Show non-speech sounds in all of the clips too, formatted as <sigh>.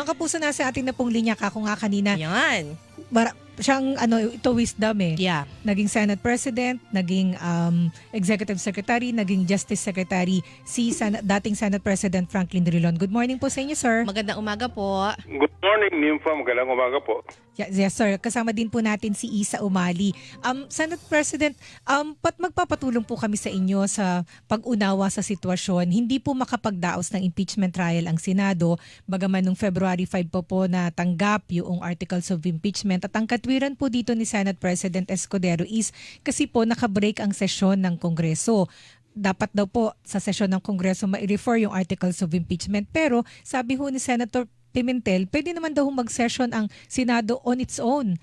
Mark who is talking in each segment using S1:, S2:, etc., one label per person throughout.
S1: Ang kapuso na sa atin na pong linya ka kung nga kanina,
S2: Yan.
S1: bara, siyang ano, ito wisdom eh.
S2: Yeah.
S1: Naging Senate President, naging um, Executive Secretary, naging Justice Secretary si Sen- dating Senate President Franklin Drilon. Good morning po sa inyo, sir.
S2: Magandang umaga po.
S3: Good morning, Nympha. Magandang umaga po.
S1: Yes, sir. Kasama din po natin si Isa Umali. Um, Senate President, um, pat magpapatulong po kami sa inyo sa pag-unawa sa sitwasyon. Hindi po makapagdaos ng impeachment trial ang Senado, bagaman nung February 5 po po na tanggap yung articles of impeachment. At ang katwiran po dito ni Senate President Escudero is kasi po nakabreak ang sesyon ng Kongreso dapat daw po sa sesyon ng Kongreso ma-refer yung articles of impeachment. Pero sabi ho ni Senator Pimentel, pwede naman daw mag-session ang Senado on its own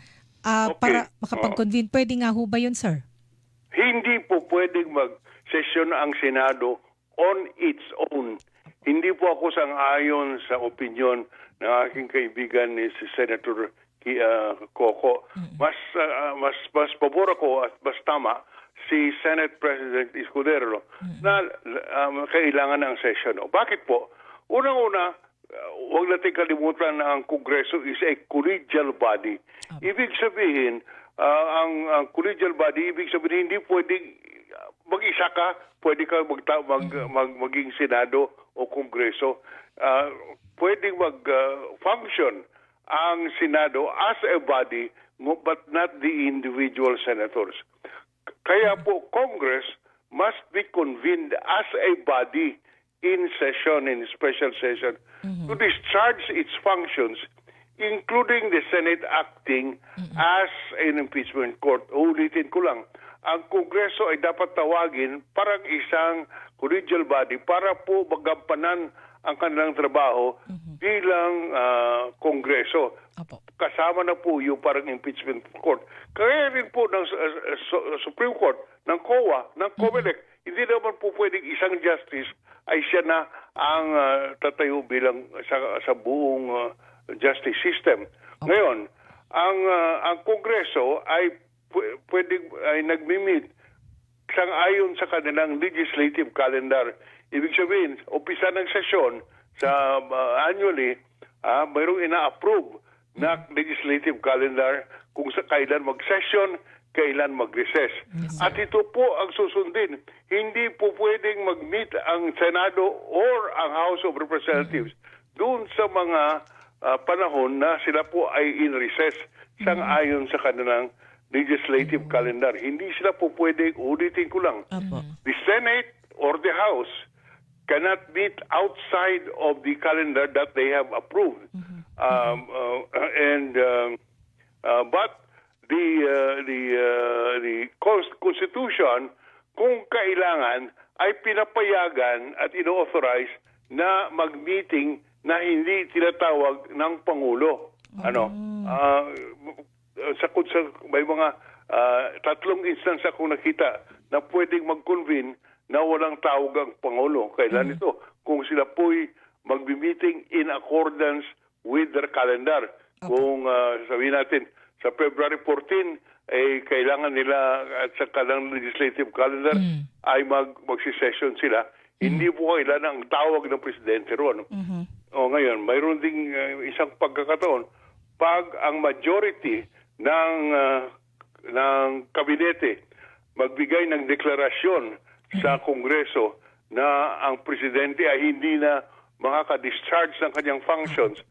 S1: ah,
S3: Okay.
S1: para makapag-convene. Pwede nga ho ba yun, sir?
S3: Hindi po pwedeng mag-session ang Senado on its own. Hindi po ako sang-ayon sa opinion ng aking kaibigan ni si Senator ah, Coco. Mas ah, mas mas pabor ako at mas tama si Senate President Escudero na um, kailangan ng session. O, bakit po? Unang-una, uh, huwag natin kalimutan na ang Kongreso is a collegial body. Ibig sabihin, ah, ang, ang collegial body, ibig sabihin hindi pwedeng ah, mag-isa ka, pwede ka magta- mag, mag, maging Senado o Kongreso. Ah, pwedeng mag-function ang Senado as a body, but not the individual senators. Kaya po, Congress must be convened as a body in session, in special session, to discharge its functions, including the Senate acting as an impeachment court. Ulitin ko lang, ang Kongreso ay dapat tawagin parang isang collegial body para po magampanan ang kanilang trabaho bilang ah, Kongreso
S1: Opo.
S3: kasama na po yung parang impeachment court. Kaya rin po ng uh, uh, Su- Supreme Court, ng COA, ng COMELEC, hindi naman po pwedeng isang justice ay siya na ang uh, tatayo bilang sa, sa buong uh, justice system. Ngayon, ang uh, ang Kongreso ay pwedeng ay nagmi-meet sang-ayon sa kanilang legislative calendar. Ibig sabihin, umpisa ng sesyon sa uh, annually, ah, mayroong ina-approve na legislative calendar kung sa kailan mag-session, kailan mag-recess. At ito po ang susundin. Hindi po pwedeng mag-meet ang Senado or ang House of Representatives doon sa mga ah, panahon na sila po ay in recess sang-ayon sa kanilang legislative calendar. Hindi sila po pwedeng, ulitin ko lang,
S2: Apo.
S3: the Senate or the House cannot meet outside of the calendar that they have approved. Um, uh, and um, uh, but the uh, the uh, the cons- Constitution, kung kailangan, ay pinapayagan at ino-authorize na mag-meeting na hindi tinatawag ng Pangulo. Ano? Ah, sa, sa may mga ah, tatlong instance ako nakita na pwedeng mag-convene na walang tawag ang Pangulo. Kailan ito? Kung sila po'y magbi-meeting in accordance with their calendar. Kung ah, sabihin natin, sa February 14, eh, kailangan nila at sa kanilang legislative calendar ay mag magsisession sila. Hindi po kailan ang tawag ng presidente ron. O ngayon, mayroon ding uh, isang pagkakataon. Pag ang majority ng uh, ng kabinete magbigay ng deklarasyon sa Kongreso na ang presidente ay hindi na makaka-discharge ng kanyang functions,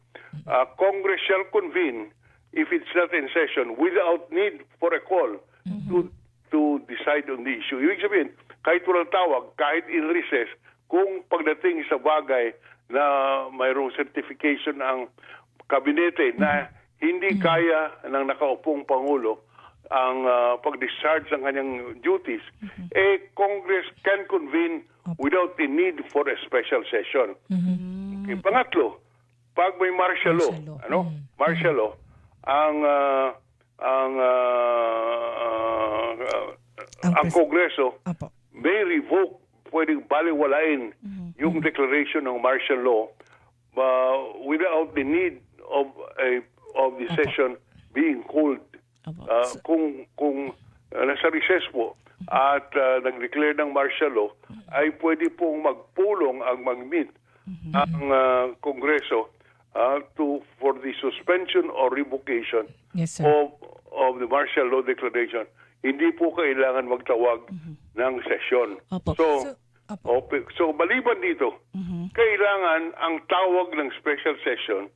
S3: uh, Congress shall convene if it's not in session without need for a call to to decide on the issue. Ibig sabihin, kahit walang tawag, kahit in recess, kung pagdating sa bagay na mayroong certification ang kabinete na hindi kaya ng nakaupong Pangulo ang ah, pag-discharge ng kanyang duties, eh Congress can convene without the need for a special session. Okay, pangatlo, pag may martial law,
S1: Martial law.
S3: ano? Martial law, ang ah, ang ah,
S1: Ang
S3: Kongreso
S1: Opo.
S3: may revoke, pwedeng baliwalain yung declaration ng martial law uh, without the need of a of the session being called. Uh, kung kung uh, nasa recess po at uh, nag-declare ng martial law, ay pwede pong magpulong ang mag-meet ang uh, Kongreso uh, to for the suspension or revocation
S1: Yes, sir.
S3: of of the martial law declaration, hindi po kailangan magtawag ng sesyon.
S2: Opo.
S3: So,
S1: So, opo.
S3: so maliban dito, kailangan ang tawag ng special session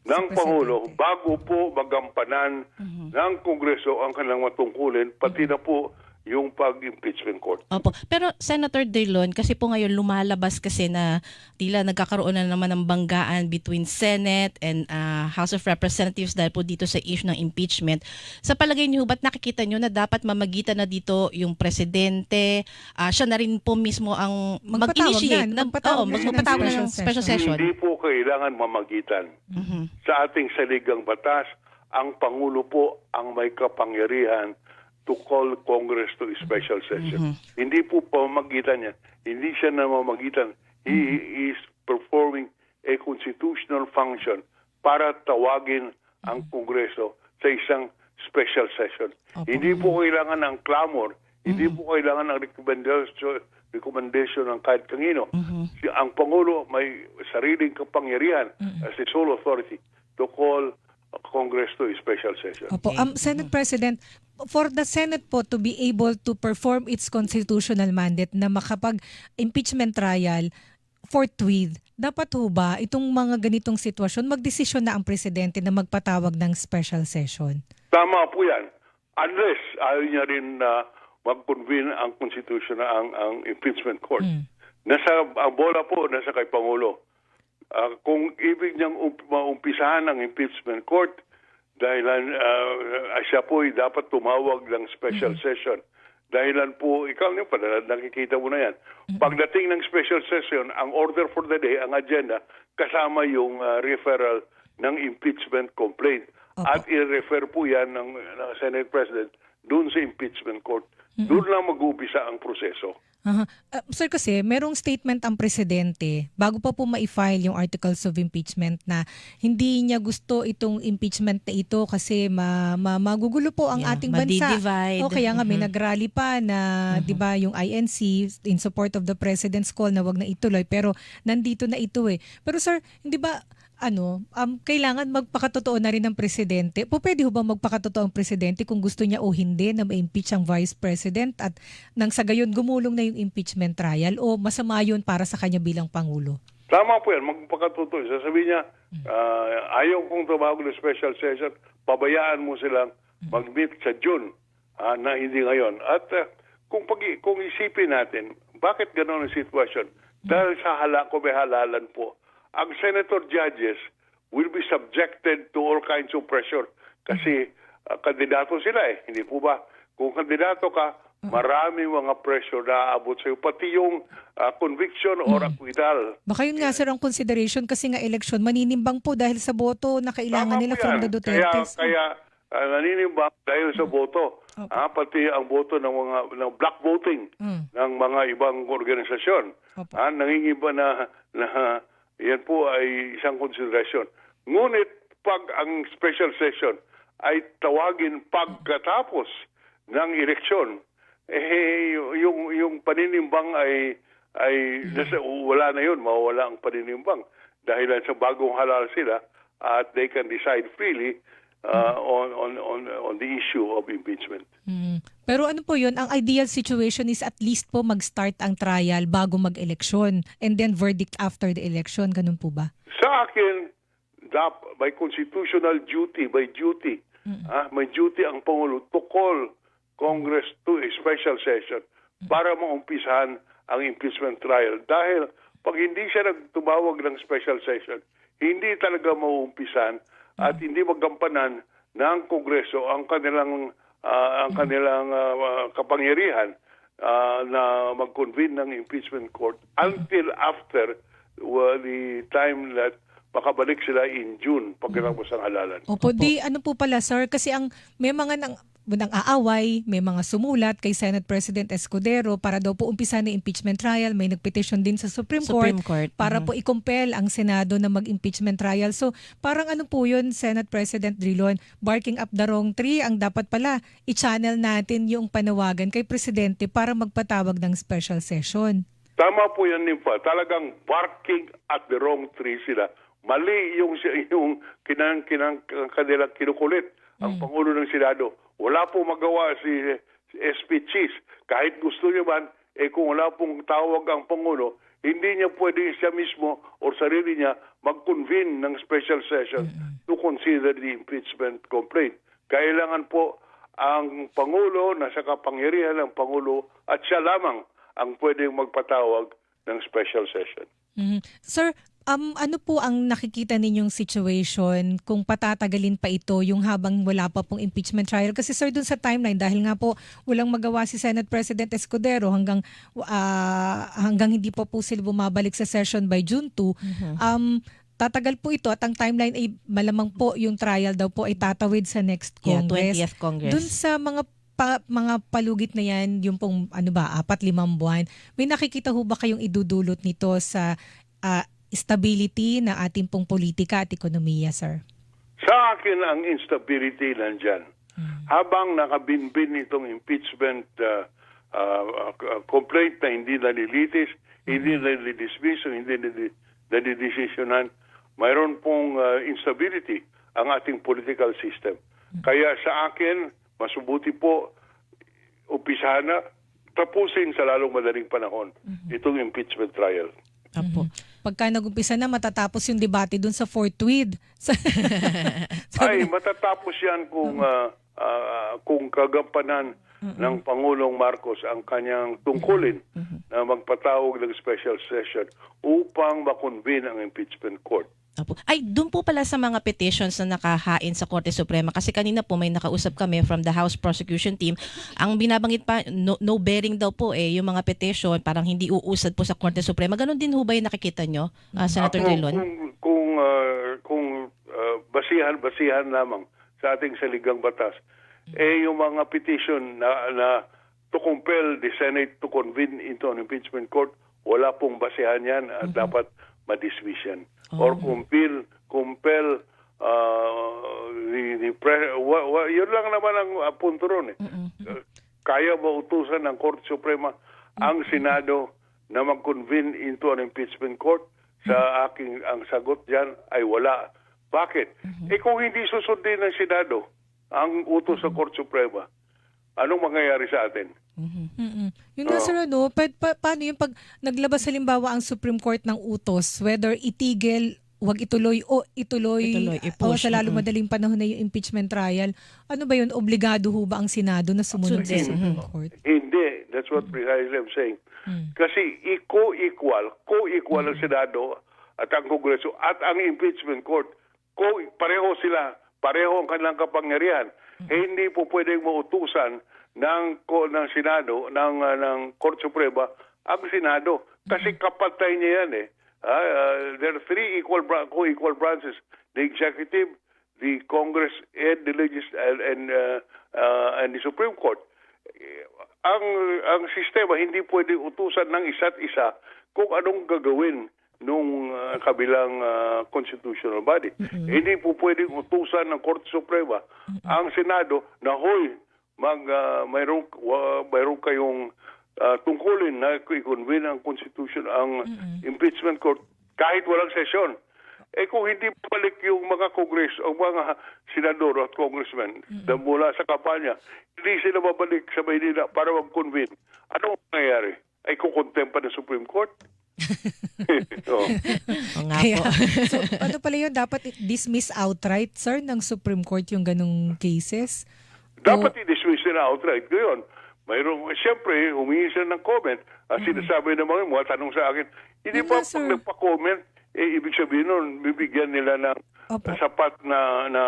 S3: ng
S1: Sa
S3: Pangulo bago po magampanan ng Kongreso ang kanilang matungkulin, pati na po yung pag-impeachment court.
S2: Opo. Pero Senator Drilon, kasi po ngayon lumalabas kasi na tila nagkakaroon na naman ng banggaan between Senate and ah, House of Representatives dahil po dito sa issue ng impeachment. Sa palagay niyo, ba't nakikita niyo na dapat mamagitan na dito yung presidente, ah, siya na rin po mismo ang
S1: Magpatawag
S2: mag-initiate,
S1: na,
S2: ng-
S1: magpatawag
S2: oo,
S1: na
S2: magpatawag
S1: special
S2: ng special
S1: session.
S3: Hindi po kailangan mamagitan.
S2: Mhm.
S3: Sa ating saligang batas, ang Pangulo po ang may kapangyarihan to call Congress to a special session. Hindi po pamamagitan yan. Hindi siya namamagitan. He is performing a constitutional function para tawagin ang Kongreso sa isang special session.
S1: Opo.
S3: Hindi po kailangan ng clamor. Hindi po kailangan ng recommendation, recommendation ng kahit kanino. Si- Ang Pangulo may sariling kapangyarihan as a sole authority to call Congress to a special session.
S1: Opo. Um, Senate President, for the Senate po to be able to perform its constitutional mandate na makapag-impeachment trial forthwith, dapat ho ba itong mga ganitong sitwasyon, magdesisyon na ang presidente na magpatawag ng special session?
S3: Tama po yan. Unless ayaw niya rin na mag-convene ang Constitution ang, ang impeachment court. Nasa, ang bola po nasa kay Pangulo. Ah, kung ibig niyang ump- maumpisahan ang impeachment court, dahilan ah, siya po ay dapat tumawag ng special session. Dahilan po, ikaw niyo pala, nakikita mo na yan. Pagdating ng special session, ang order for the day, ang agenda, kasama yung ah, referral ng impeachment complaint.
S1: Opo.
S3: At i-refer po yan ng, ng Senate President doon sa impeachment court. Doon lang mag-uumpisa ang proseso.
S1: Aha. Uh, sir kasi merong statement ang presidente bago pa po ma-file yung articles of impeachment na hindi niya gusto itong impeachment na ito kasi ma, ma- magugulo po ang
S2: Yeah,
S1: ating bansa. O kaya nga may
S2: Mhm.
S1: nagrally pa na 'di ba yung INC in support of the president's call na wag na ituloy pero nandito na ito eh. Pero sir, hindi ba ano, um, kailangan magpakatotoo na rin ng presidente. Po pwede ho ba magpakatotoo ang presidente kung gusto niya o hindi na ma-impeach ang vice president at nang sa gayon gumulong na yung impeachment trial o masama yun para sa kanya bilang pangulo?
S3: Tama po yan, magpakatutoy. Sasabihin niya, ah, ayaw kong tumawag ng special session, pabayaan mo silang mag-meet sa June ah, na hindi ngayon. At ah, kung, pag, kung isipin natin, bakit gano'n ang sitwasyon? Dahil sa hala, kung may halalan po, ang senator judges will be subjected to all kinds of pressure kasi ah, kandidato sila eh. Hindi po ba? Kung kandidato ka, maraming mga pressure na aabot sa'yo. Pati yung ah, conviction or acquittal.
S1: Baka yun nga sir ang consideration kasi nga election maninimbang po dahil sa boto na kailangan
S3: Tama
S1: nila from the Dutertes.
S3: Kaya, kaya ah, naninimbang dahil sa boto.
S1: Opo.
S3: Ah, pati ang boto ng mga ng black voting
S1: Mm.
S3: ng mga ibang organisasyon.
S1: Opo.
S3: Ah, nangingiba na, na yan po ay isang konsiderasyon. Ngunit pag ang special session ay tawagin pagkatapos ng eleksyon, eh yung yung paninimbang ay ay wala na yun, mawawala ang paninimbang dahil sa bagong halal sila at they can decide freely uh, on on on on the issue of impeachment.
S1: Mm. Pero ano po yun, ang ideal situation is at least po mag-start ang trial bago mag-eleksyon and then verdict after the election. Ganun po ba?
S3: Sa akin, dap, by constitutional duty, by duty, ah, may duty ang Pangulo to call Congress to a special session para maumpisahan ang impeachment trial. Dahil pag hindi siya nagtumawag ng special session, hindi talaga mauumpisan at hindi magampanan ng Kongreso ang kanilang ah, ang kanilang ah, kapangyarihan ah, na mag-convene ng impeachment court until after uh, the time that makabalik sila in June pagkatapos ng halalan.
S1: Opo, di ano po pala sir, kasi ang may mga nang nang aaway, may mga sumulat kay Senate President Escudero para daw po umpisa na impeachment trial. May nagpetition din sa Supreme,
S2: Supreme
S1: Court,
S2: Court,
S1: para
S2: mhm.
S1: po i-compel ang Senado na mag-impeachment trial. So parang ano po yun, Senate President Drilon, barking up the wrong tree. Ang dapat pala, i-channel natin yung panawagan kay Presidente para magpatawag ng special session.
S3: Tama po yan, Nympha. Talagang barking at the wrong tree sila. mali yung <laughs> yung kinang kinang kanilang kinukulit ang pangulo ng Senado. Wala po magawa si, si SP Cheese. Kahit gusto niya man, eh kung wala pong tawag ang pangulo, hindi niya pwede siya mismo o sarili niya mag-convene ng special session to consider the impeachment complaint. Kailangan po ang Pangulo, nasa kapangyarihan ng Pangulo, at siya lamang ang pwedeng magpatawag ng special session.
S1: Mhm. Sir, um, ano po ang nakikita ninyong situation kung patatagalin pa ito yung habang wala pa pong impeachment trial? Kasi sir, dun sa timeline, dahil nga po walang magawa si Senate President Escudero hanggang, ah, hanggang hindi pa po sila bumabalik sa session by June 2, um, tatagal po ito at ang timeline ay malamang po yung trial daw po ay tatawid sa next
S2: Yeah,
S1: Congress.
S2: 20th Congress.
S1: Dun sa mga pa, mga palugit na yan, yung pong ano ba, apat limang buwan, may nakikita ho ba kayong idudulot nito sa ah, stability na ating pong politika at ekonomiya, sir?
S3: Sa akin, ang instability nandyan. Habang nakabinbin itong impeachment uh, uh, uh, complaint na hindi nalilitis, hindi nalidismiss, hindi nali- nalidesisyonan, mayroon pong uh, instability ang ating political system. Kaya sa akin, masubuti po umpisahan na tapusin sa lalong madaling panahon itong impeachment trial.
S2: Apo.
S1: Pagka nagumpisa na, matatapos yung debate dun sa Fort Tweed. <laughs>
S3: Ay, matatapos yan kung ah, ah, kung kagampanan ng Pangulong Marcos ang kanyang tungkulin na magpatawag ng special session upang makonvene ang impeachment court.
S2: Apo. Ay, doon po pala sa mga petitions na nakahain sa Korte Suprema kasi kanina po may nakausap kami from the House Prosecution Team. Ang binabanggit pa, no, no bearing daw po eh, yung mga petition, parang hindi uusad po sa Korte Suprema. Ganon din ho ba yung nakikita nyo, ah, Senator
S3: Ako? Kung, kung, ah, kung ah, basihan, basihan lamang sa ating saligang batas, eh yung mga petition na, na to compel the Senate to convene into an impeachment court, wala pong basihan yan at dapat madismiss yan. Or compel, compel ah, the, the pre- wa, wa, yun lang naman ang ah, punto ron eh. Uh, Kaya ba utusan ng Korte Suprema ang Senado na mag-convene into an impeachment court? Sa aking ang sagot diyan ay wala. Bakit? Eh kung hindi susundin ng Senado ang utos sa Korte Suprema, anong mangyayari sa atin?
S1: Mm-mm. Yun nga sir, ano, pa- pa- paano yung pag naglabas halimbawa ang Supreme Court ng utos, whether itigil, wag ituloy o ituloy,
S2: Ituloy,
S1: o
S2: i-push,
S1: sa lalo madaling panahon na yung impeachment trial, ano ba yun? Obligado ho ba ang Senado na sumunod sa. Supreme Court?
S3: Hindi. That's what precisely I'm saying. Kasi i- co-equal, co-equal ang Senado at ang Kongreso at ang impeachment court. Co pareho sila, pareho ang kanilang kapangyarihan. Eh, hindi po pwedeng mautusan ng ko ng Senado ng ah, ng Court Suprema ang Senado kasi kapatay niya yan eh. Ah, ah, there are three equal co-equal branches: the executive, the Congress, and the legis and and, uh, uh, and the Supreme Court. Ang ang sistema hindi pwede utusan ng isa't isa kung anong gagawin nung uh, kabilang uh, constitutional body. Hindi po pwedeng utusan ng Korte Suprema ang Senado na hoy mag uh, mayroong wa- mayroong kayong uh, tungkulin na i-convene ang constitution ang impeachment court kahit walang sesyon. Eh kung hindi balik yung mga kongres o mga senador at congressmen na mula sa kampanya, hindi sila babalik sa Maynila para mag-convene. Ano ang mangyayari? Ay kukontempa ng Supreme Court? <laughs> oh.
S2: O nga
S1: Kaya,
S2: po. <laughs>
S1: so, ano pala yun? Dapat dismiss outright, sir, ng Supreme Court yung ganong cases?
S3: Dapat i-dismiss nila outright. Ngayon, mayroong, siyempre, humingi sila ng comment. At sinasabi ng mga, mga tanong sa akin, hindi pa pag nagpa-comment, eh, ibig sabihin nun, bibigyan nila ng
S1: Opo.
S3: sapat na, na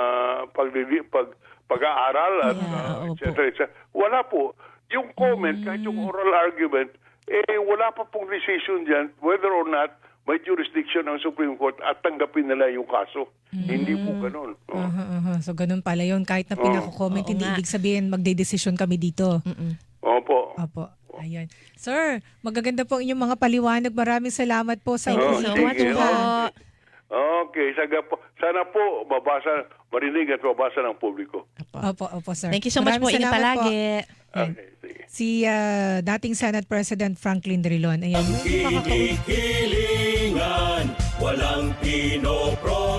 S3: paglili, pag, pag-aaral at
S2: Yeah,
S3: uh, et
S2: opo.
S3: cetera, et. Wala po. Yung comment, kahit yung oral argument, eh, wala pa pong decision dyan whether or not may jurisdiction ng Supreme Court at tanggapin nila yung kaso. Hindi po ganun. Oh.
S1: Aha, aha. So, ganun pala yun. Kahit na pinako-comment,
S2: Oo
S1: hindi
S2: nga.
S1: ibig sabihin magde-decision kami dito.
S2: Mm-mm.
S3: Opo.
S1: Opo. Ayan. Sir, magaganda po ang inyong mga paliwanag. Maraming salamat po sa
S2: Thank you
S3: Oh,
S2: so
S3: sige.
S2: much po.
S3: Okay. Okay, saga po. Sana po mabasa, marinig at mabasa ng publiko.
S1: Opo, opo, sir.
S2: Thank you so much po.
S1: Maraming
S2: Ingat
S1: salamat po.
S2: palagi.
S3: Okay, sige.
S1: Si ah, dating Senate President Franklin Drilon. Ayan.
S4: Hinihilingan, walang pinoproblema.